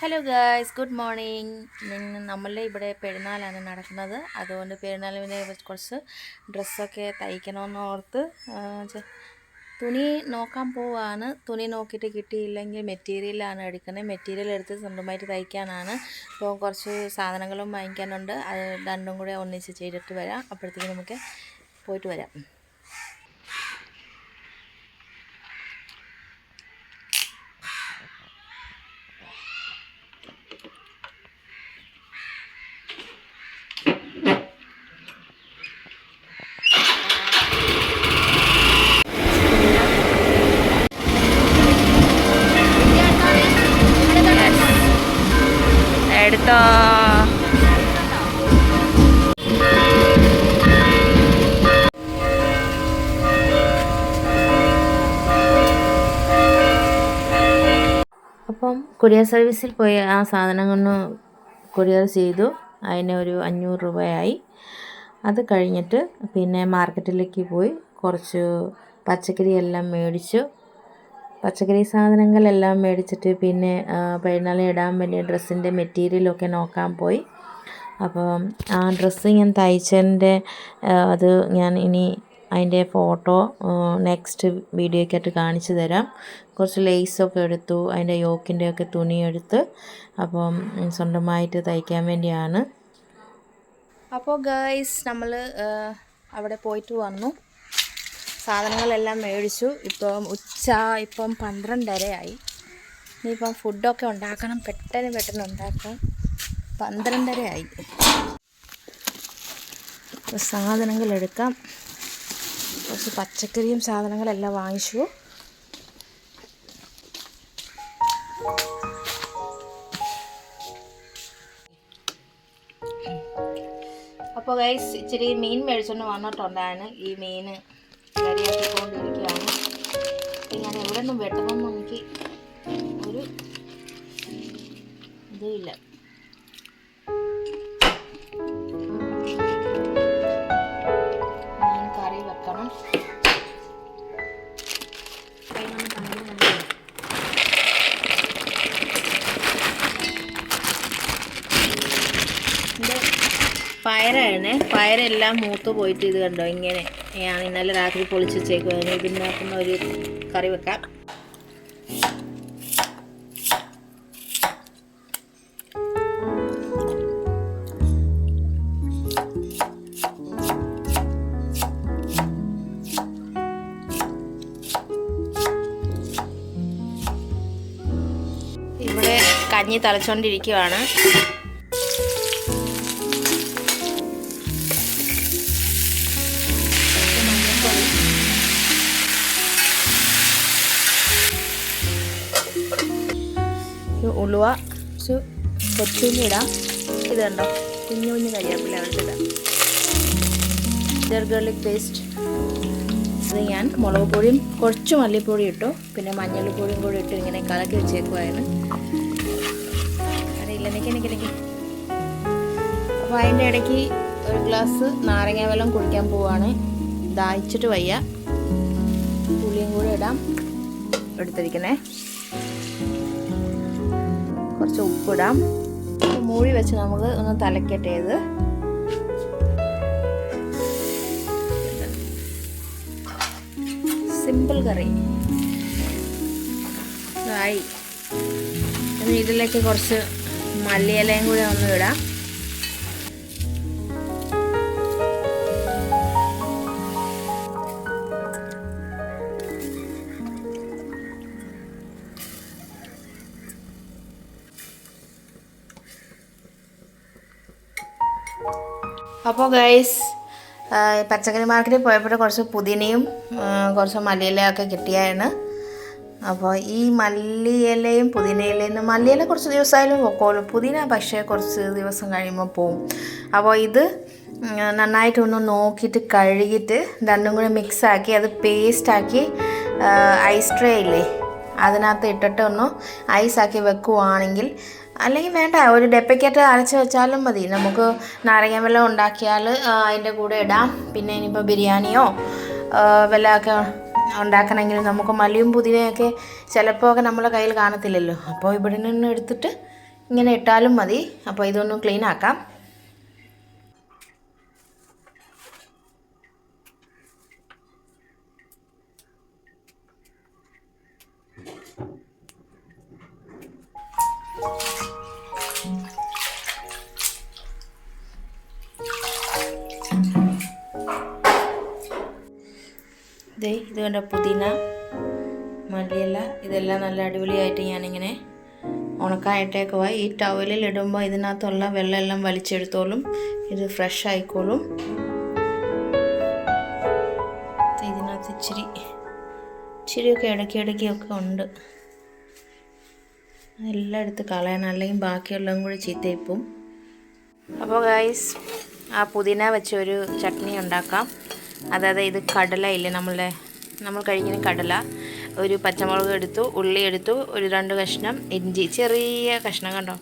Hello guys good morning ഇന്ന് നമ്മളുടെ ഇവിടെ പെരുന്നാളാണ് നടക്കുന്നത്. അതുകൊണ്ട് പെരുന്നാളിനെ കുറച്ച് ഡ്രസ്സൊക്കെ തയ്ക്കണമെന്ന് ഓർത്ത് തുണി നോക്കാൻ പോവാണ്. തുണി നോക്കിയിട്ട് കിട്ടിയില്ലെങ്കിൽ മെറ്റീരിയലാണ് എടുക്കുന്നത്. മെറ്റീരിയൽ എടുത്ത് സ്വന്തമായിട്ട് തയ്ക്കാനാണ്. അപ്പോൾ കുറച്ച് സാധനങ്ങളും വാങ്ങിക്കാനുണ്ട്. അത് രണ്ടും കൂടെ ഒന്നിച്ച് ചെയ്തിട്ട് വരാം. അപ്പോഴത്തേക്ക് നമുക്ക് പോയിട്ട് വരാം. എടുത്തോ അപ്പം കൊറിയർ സർവീസിൽ പോയി ആ സാധനങ്ങൾ കൊറിയർ ചെയ്തു. അതിന് ഒരു അഞ്ഞൂറ് രൂപയായി. അത് കഴിഞ്ഞിട്ട് പിന്നെ മാർക്കറ്റിലേക്ക് പോയി. കുറച്ച് പച്ചക്കറിയെല്ലാം മേടിച്ചു. പച്ചക്കറി സാധനങ്ങളെല്ലാം മേടിച്ചിട്ട് പിന്നെ പെരുന്നാളിന് ഇടാൻ വേണ്ടി ഡ്രസ്സിന്റെ മെറ്റീരിയലൊക്കെ നോക്കാൻ പോയി. അപ്പോൾ ആ ഡ്രസ്സ് ഞാൻ തയ്ച്ചതിന്റെ അത് ഞാൻ ഇനി അതിന്റെ ഫോട്ടോ നെക്സ്റ്റ് വീഡിയോയ്ക്കായിട്ട് കാണിച്ചു തരാം. കുറച്ച് ലേസൊക്കെ എടുത്തു അതിന്റെ യോക്കിന്റെ ഒക്കെ തുണി എടുത്ത് അപ്പം സ്വന്തമായിട്ട് തയ്ക്കാൻ വേണ്ടിയാണ്. അപ്പോൾ ഗേൾസ് നമ്മൾ അവിടെ പോയിട്ട് വന്നു. സാധനങ്ങളെല്ലാം മേടിച്ചു. ഇപ്പം ഉച്ച ഇപ്പം പന്ത്രണ്ടരയായി. ഇനിയിപ്പം ഫുഡൊക്കെ ഉണ്ടാക്കണം. പെട്ടെന്ന് പെട്ടെന്ന് ഉണ്ടാക്കാം. പന്ത്രണ്ടരയായി. അപ്പോൾ സാധനങ്ങൾ എടുക്കാം കുറച്ച് പച്ചക്കറിയും സാധനങ്ങളെല്ലാം വാങ്ങിച്ചു. അപ്പോൾ ഗൈസ് ഇച്ചിരി മീൻ മേടിച്ചുകൊണ്ട് വന്നിട്ടുണ്ടായിരുന്നു. ഈ മീൻ റെഡിയാക്കിക്കൊണ്ടിരിക്കുകയാണ് അപ്പം ഞാൻ എവിടെ നിന്നും വെട്ടണമെന്ന് എനിക്ക് ഒരു ഇതുമില്ല. ഞാൻ കറി വെക്കണം. പയറാണ്. പയറെല്ലാം മൂത്ത് പോയിട്ട് ഇത് കണ്ടോ? ഇങ്ങനെ. ഞാൻ ഇന്നലെ രാത്രി പൊളിച്ച് വെച്ചേക്കുവായിരുന്നു ഇതിനകത്തുനിന്ന് ഒരു കറി വെക്കാം. ഇവിടെ കഞ്ഞി തളച്ചോണ്ടിരിക്കുവാണ്. ഉലുവ കുറച്ച് കൊച്ചുണ്ണി ഇടാം ഇത് കണ്ടോ? കുഞ്ഞു കുഞ്ഞു കരിയാപ്പില എടുത്തിടാം ഗാർലിക് പേസ്റ്റ് ഇത് ഞാൻ മുളക് പൊടിയും കുറച്ച് മല്ലിപ്പൊടി ഇട്ടു. പിന്നെ മഞ്ഞൾപ്പൊടിയും കൂടി ഇട്ട് ഇങ്ങനെ കലക്കി വെച്ചേക്കുവായിരുന്നു. അറിയില്ല നിൽക്കി നിൽക്കി നിൽക്കി അപ്പോൾ അതിന്റെ ഇടയ്ക്ക് ഒരു ഗ്ലാസ് നാരങ്ങ വെള്ളം കുടിക്കാൻ പോവാണ്. ദാഹിച്ചിട്ട് വയ്യ. പുളിയും കൂടി ഇടാം. എടുത്തിരിക്കണേ കുറച്ച് ഉപ്പിടാം. മൂടി വെച്ച് നമുക്ക് ഒന്ന് തലക്കട്ടെ ഇത് സിമ്പിൾ കറി. ആയി ഇതിലേക്ക് കുറച്ച് മല്ലിയിലയും കൂടി ഒന്ന് ഇടാം. അപ്പോൾ ഗൈസ് പച്ചക്കറി മാർക്കറ്റിൽ പോയപ്പോൾ കുറച്ച് പുതിനയും കുറച്ച് മല്ലിയിലയൊക്കെ കിട്ടിയായിരുന്നു അപ്പോൾ ഈ മല്ലിയിലയും പുതിനയിലയും മല്ലിയില കുറച്ച് ദിവസമായാലും പൊക്കോളും പുതിന പക്ഷേ കുറച്ച് ദിവസം കഴിയുമ്പോൾ പോവും. അപ്പോൾ ഇത് നന്നായിട്ടൊന്ന് നോക്കിയിട്ട് കഴുകിയിട്ട് രണ്ടും കൂടെ മിക്സാക്കി അത് പേസ്റ്റാക്കി ഐസ് ട്രേ ഇല്ലേ? അതിനകത്ത് ഇട്ടിട്ട് ഒന്ന് ഐസാക്കി വെക്കുവാണെങ്കിൽ അല്ലെങ്കിൽ വേണ്ട ഒരു ഡെപ്പയ്ക്കകത്ത് അരച്ച് വെച്ചാലും മതി. നമുക്ക് നാരങ്ങ വെള്ളം ഉണ്ടാക്കിയാൽ അതിന്റെ കൂടെ ഇടാം. പിന്നെ ഇനിയിപ്പോൾ ബിരിയാണിയോ വല്ലതൊക്കെ ഉണ്ടാക്കണമെങ്കിൽ നമുക്ക് മല്ലിയും പുതിനയൊക്കെ ചിലപ്പോൾ ഒക്കെ നമ്മളെ കയ്യിൽ കാണത്തില്ലല്ലോ. അപ്പോൾ ഇവിടെ നിന്ന് എടുത്തിട്ട് ഇങ്ങനെ ഇട്ടാലും മതി. അപ്പോൾ ഇതൊന്ന് ക്ലീൻ ആക്കാം. ദേ ഇത് കണ്ട പുതിന മല്ലിയില ഇതെല്ലാം നല്ല അടിപൊളിയായിട്ട് ഞാനിങ്ങനെ ഉണക്കായിട്ടേക്കുവാ ഈ ടവലിൽ ഇടുമ്പോൾ ഇതിനകത്തുള്ള വെള്ളമെല്ലാം വലിച്ചെടുത്തോളും ഇത് ഫ്രഷ് ആയിക്കോളും. ഇതിനകത്ത് ഇച്ചിരി ഇച്ചിരിയൊക്കെ ഇടയ്ക്ക് ഇടയ്ക്കൊക്കെ ഉണ്ട്. എല്ലാം എടുത്ത് കളയണം അല്ലെങ്കിൽ ബാക്കിയുള്ളതും കൂടി ചീത്തയിപ്പും അപ്പോൾ ഗൈസ് ആ പുതിന വെച്ചൊരു ചട്നി ഉണ്ടാക്കാം. അതായത് ഇത് കടല ഇല്ലേ നമ്മളുടെ നമ്മൾ കഴിക്കുന്ന കടല. ഒരു പച്ചമുളക് എടുത്തു ഉള്ളി എടുത്തു ഒരു രണ്ട് കഷ്ണം ഇഞ്ചി ചെറിയ കഷ്ണം കണ്ടോ?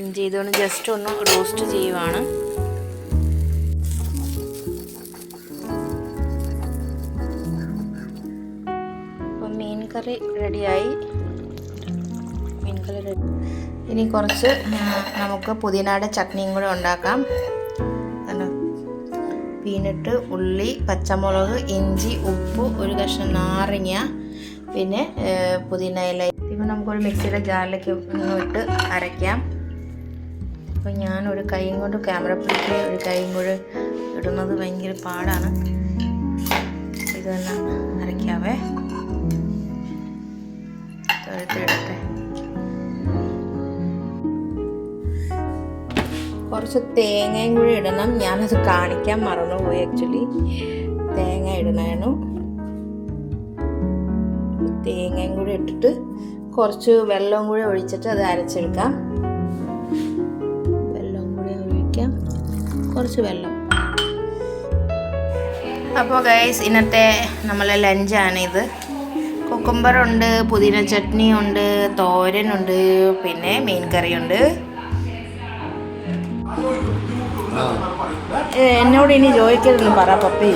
ഇഞ്ചി ഇതൊന്ന് ജസ്റ്റ് ഒന്ന് റോസ്റ്റ് ചെയ്യുവാണ്. അപ്പം മീൻ കറി റെഡിയായി മീൻ കറി റെഡി ഇനി കുറച്ച് നമുക്ക് പുതിനയുടെ ചട്നിയും കൂടെ ഉണ്ടാക്കാം. പീനട്ട് ഉള്ളി പച്ചമുളക് ഇഞ്ചി ഉപ്പ് ഒരു കഷ്ണം നാരങ്ങ പിന്നെ പുതിന ഇല. ഇപ്പം നമുക്കൊരു മിക്സിയുടെ ജാറിലേക്ക് ഇട്ട് അരയ്ക്കാം. അപ്പം ഞാൻ ഒരു കൈയും കൊണ്ട് ക്യാമറ പിടിച്ച് ഒരു കൈയും കൂടെ ഇടുന്നത് ഭയങ്കര പാടാണ്. ഇത് തന്നെ അരയ്ക്കാവേ. കുറച്ച് തേങ്ങയും കൂടി ഇടണം. ഞാനത് കാണിക്കാൻ മറന്നുപോയി ആക്ച്വലി തേങ്ങ ഇടണേനു തേങ്ങയും കൂടി ഇട്ടിട്ട് കുറച്ച് വെള്ളവും കൂടി ഒഴിച്ചിട്ട് അത് അരച്ചെടുക്കാം. വെള്ളവും കൂടി ഒഴിക്കാം. കുറച്ച് വെള്ളം. അപ്പോൾ ഗൈസ് ഇന്നത്തെ നമ്മളെ ലഞ്ചാണിത്. കുക്കുംബറുണ്ട് പുതിന ചട്നി ഉണ്ട് തോരനുണ്ട് പിന്നെ മീൻ കറിയുണ്ട് എന്നോട് ഇനി ചോദിക്കരുതെന്ന് പറ പപ്പി.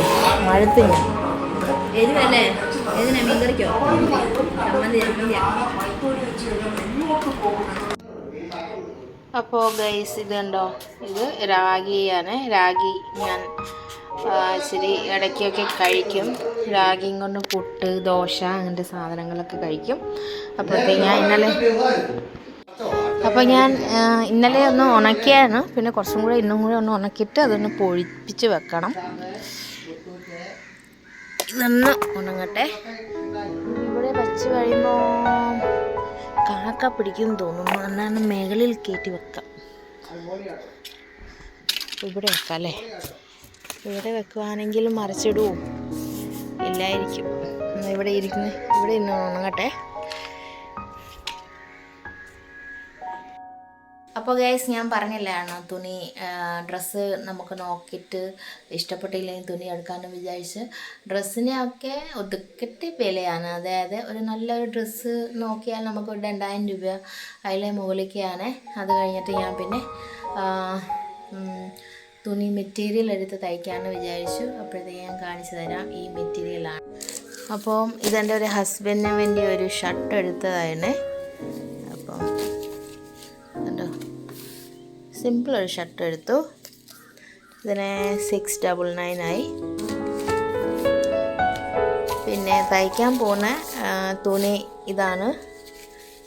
മഴത്ത് ഞാൻ എരിവല്ലേ മീൻകറിക്കോ അപ്പോൾ ഗൈസ് ഇത് കണ്ടോ ഇത് രാഗിയാണ്. രാഗി ഞാൻ ഇച്ചിരി ഇടയ്ക്കൊക്കെ കഴിക്കും. രാഗിയും കൊണ്ട് പുട്ട് ദോശ അങ്ങനത്തെ സാധനങ്ങളൊക്കെ കഴിക്കും. അപ്പോഴത്തേക്ക് ഞാൻ ഇന്നലെ അപ്പോൾ ഞാൻ ഇന്നലെ ഒന്ന് ഉണക്കിയായിരുന്നു. പിന്നെ കുറച്ചും കൂടെ ഇന്നും കൂടെ ഒന്ന് ഉണക്കിയിട്ട് അതൊന്ന് പൊഴിപ്പിച്ച് വെക്കണം. ഇതൊന്ന് ഉണങ്ങട്ടെ. ഇവിടെ വച്ച് കഴിയുമ്പോൾ കാക്ക പിടിക്കും തോന്നുന്നു. എന്നാണ് മേഖലയിൽ കയറ്റി വെക്കാം. ഇവിടെ വെക്കാം അല്ലേ? ഇവിടെ വെക്കുവാണെങ്കിൽ മറിച്ചിടുവോ ഇല്ലായിരിക്കും. ഇവിടെ ഇരിക്കുന്നു. ഇവിടെ ഇന്ന് ഉണങ്ങട്ടെ. അപ്പോൾ ഗൈസ് ഞാൻ പറഞ്ഞില്ലാണ് തുണി ഡ്രസ്സ് നമുക്ക് നോക്കിയിട്ട് ഇഷ്ടപ്പെട്ടില്ലെങ്കിൽ തുണി എടുക്കാമെന്ന് വിചാരിച്ച് ഡ്രസ്സിനൊക്കെ ഒതുക്കിട്ട് വിലയാണ്. അതായത് ഒരു നല്ലൊരു ഡ്രസ്സ് നോക്കിയാൽ നമുക്ക് ഒരു രണ്ടായിരം രൂപ അതിലെ മുകളിലേക്കാണ്. അത് കഴിഞ്ഞിട്ട് ഞാൻ പിന്നെ തുണി മെറ്റീരിയൽ എടുത്ത് തയ്ക്കാമെന്ന് വിചാരിച്ചു. അപ്പോഴത്തേക്ക് ഞാൻ കാണിച്ചു തരാം ഈ മെറ്റീരിയലാണ് അപ്പം ഇതെന്റെ ഒരു ഹസ്ബൻഡിന് വേണ്ടി ഒരു ഷർട്ട് എടുത്തതാണ് സിമ്പിൾ ഒരു ഷർട്ട് എടുത്തു ഇതിന് സിക്സ് ഡബിൾ നയൻ ആയി. പിന്നെ തയ്ക്കാൻ പോകുന്ന തുണി ഇതാണ്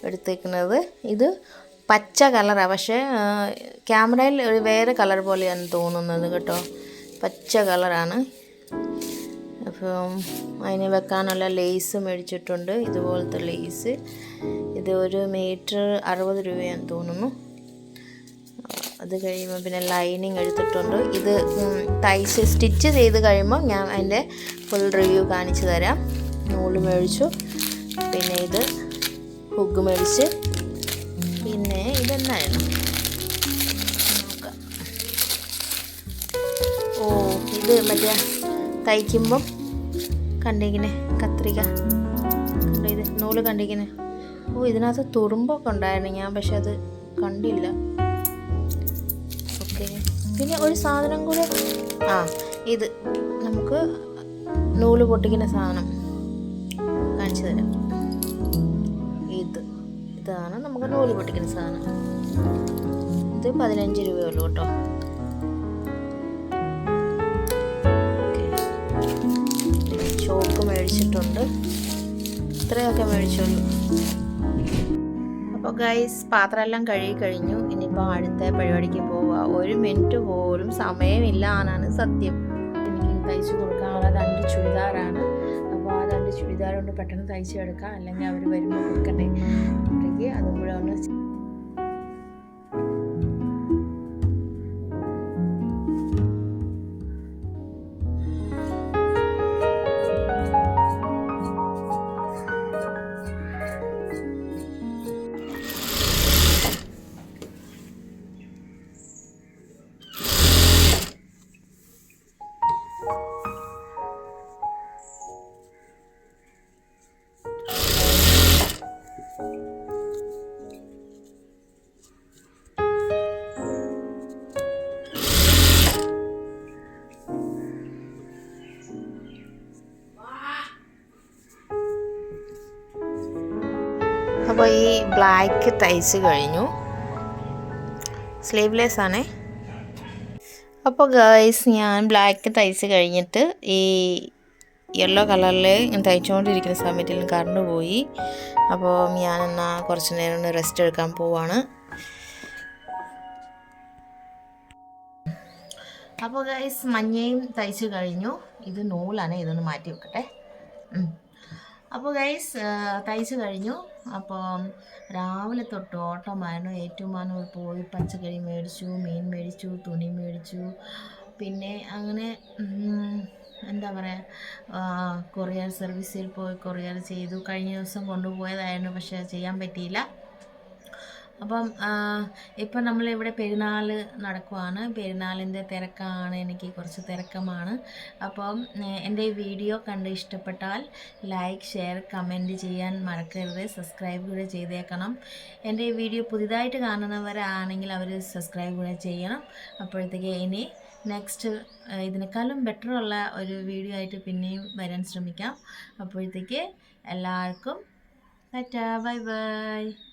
എടുത്തേക്കുന്നത്. ഇത് പച്ച കളറാണ് പക്ഷേ ക്യാമറയിൽ ഒരു വേറെ കളർ പോലെയാണ് തോന്നുന്നത് കേട്ടോ. പച്ച കളറാണ്. അപ്പം അതിന് വെക്കാനുള്ള ലേസ് മേടിച്ചിട്ടുണ്ട്. ഇതുപോലത്തെ ലേസ് ഇത് ഒരു മീറ്റർ അറുപത് രൂപയാന്ന് തോന്നുന്നു. അത് കഴിയുമ്പോൾ പിന്നെ ലൈനിങ് എടുത്തിട്ടുണ്ട്. ഇത് തയ്ച്ച് സ്റ്റിച്ച് ചെയ്ത് കഴിയുമ്പോൾ ഞാൻ അതിന്റെ ഫുൾ റിവ്യൂ കാണിച്ചു തരാം. നൂൽ മേടിച്ചു. പിന്നെ ഇത് ഹുഗ് മേടിച്ച്. പിന്നെ ഇതെന്നായിരുന്നു ഓ ഇത് മറ്റേ തയ്ക്കുമ്പം കണ്ടിങ്ങനെ കത്രിക. കണ്ടോ ഇത്? നൂൽ കണ്ടിങ്ങനെ ഓ ഇതിനകത്ത് തുറുമ്പൊക്കെ ഉണ്ടായിരുന്നു ഞാൻ പക്ഷെ അത് കണ്ടില്ല. ഓക്കെ പിന്നെ ഒരു സാധനം കൂടെ. ആ ഇത് നമുക്ക് നൂൽ പൊട്ടിക്കുന്ന സാധനം കാണിച്ചു തരാം. ഇത് ഇതാണ് നമുക്ക് നൂൽ പൊട്ടിക്കുന്ന സാധനം. ഇത് പതിനഞ്ച് രൂപയുള്ളൂ കേട്ടോ. ചോക്ക് മേടിച്ചിട്ടുണ്ട്. ഇത്രയൊക്കെ മേടിച്ചുള്ളൂ അപ്പോൾ ഗൈസ് പാത്രമെല്ലാം കഴുകി കഴിഞ്ഞു. ഇനിയിപ്പോൾ അടുത്ത പരിപാടിക്ക് പോവുക. ഒരു മിനിറ്റ് പോലും സമയമില്ല എന്നാണ് സത്യം. എനിക്ക് തയ്ച്ചു കൊടുക്കാനുള്ള രണ്ട് ചുരിദാറാണ്. അപ്പോൾ ആ രണ്ട് ചുരിദാർ കൊണ്ട് പെട്ടെന്ന് തയ്ച്ചെടുക്കാം. അല്ലെങ്കിൽ അവർ വരുമ്പോൾ കൊടുക്കണ്ടേ? അപ്പോഴേക്ക് അതും കൂടെ ഒന്ന് ബ്ലാക്ക് തയ്ച്ച് കഴിഞ്ഞു. സ്ലീവ്ലെസ് ആണേ. അപ്പോൾ ഗേൾസ് ഞാൻ ബ്ലാക്ക് തയ്ച്ച് കഴിഞ്ഞിട്ട് ഈ യെല്ലോ കളറിൽ തയ്ച്ചുകൊണ്ടിരിക്കുന്ന സമയത്തിൽ കറണ്ട് പോയി. അപ്പോൾ ഞാൻ എന്നാൽ കുറച്ച് നേരം റെസ്റ്റ് എടുക്കാൻ പോവാണ്. അപ്പോൾ ഗൈസ് മഞ്ഞയും തയ്ച്ച് കഴിഞ്ഞു. ഇത് നൂലാണ് ഇതൊന്ന് മാറ്റി വെക്കട്ടെ. അപ്പോൾ ഗൈസ് തയ്ച്ചു കഴിഞ്ഞു. അപ്പോൾ രാവിലെ തൊട്ട് ഓട്ടമായിരുന്നു. ഏറ്റുമാനൂർ പോയി പച്ചക്കറി മേടിച്ചു മീൻ മേടിച്ചു തുണി മേടിച്ചു. പിന്നെ അങ്ങനെ എന്താ പറയുക കൊറിയർ സർവീസിൽ പോയി കൊറിയർ ചെയ്തു. കഴിഞ്ഞ ദിവസം കൊണ്ടുപോയതായിരുന്നു പക്ഷേ ചെയ്യാൻ പറ്റിയില്ല. അപ്പം ഇപ്പം നമ്മളിവിടെ പെരുന്നാൾ നടക്കുവാണ്. പെരുന്നാളിന്റെ തിരക്കാണ് എനിക്ക് കുറച്ച് തിരക്കമാണ്. അപ്പം എന്റെ വീഡിയോ കണ്ട് ഇഷ്ടപ്പെട്ടാൽ ലൈക്ക് ഷെയർ കമന്റ് ചെയ്യാൻ മറക്കരുത്. സബ്സ്ക്രൈബ് കൂടെ ചെയ്തേക്കണം. എന്റെ വീഡിയോ പുതിയതായിട്ട് കാണുന്നവരാണെങ്കിൽ അവർ സബ്സ്ക്രൈബ് കൂടെ ചെയ്യണം. അപ്പോഴത്തേക്ക് ഇനി നെക്സ്റ്റ് ഇതിനേക്കാളും ബെറ്ററുള്ള ഒരു വീഡിയോ ആയിട്ട് പിന്നെയും വരാൻ ശ്രമിക്കാം. അപ്പോഴത്തേക്ക് എല്ലാവർക്കും ടാറ്റാ ബൈ ബൈ.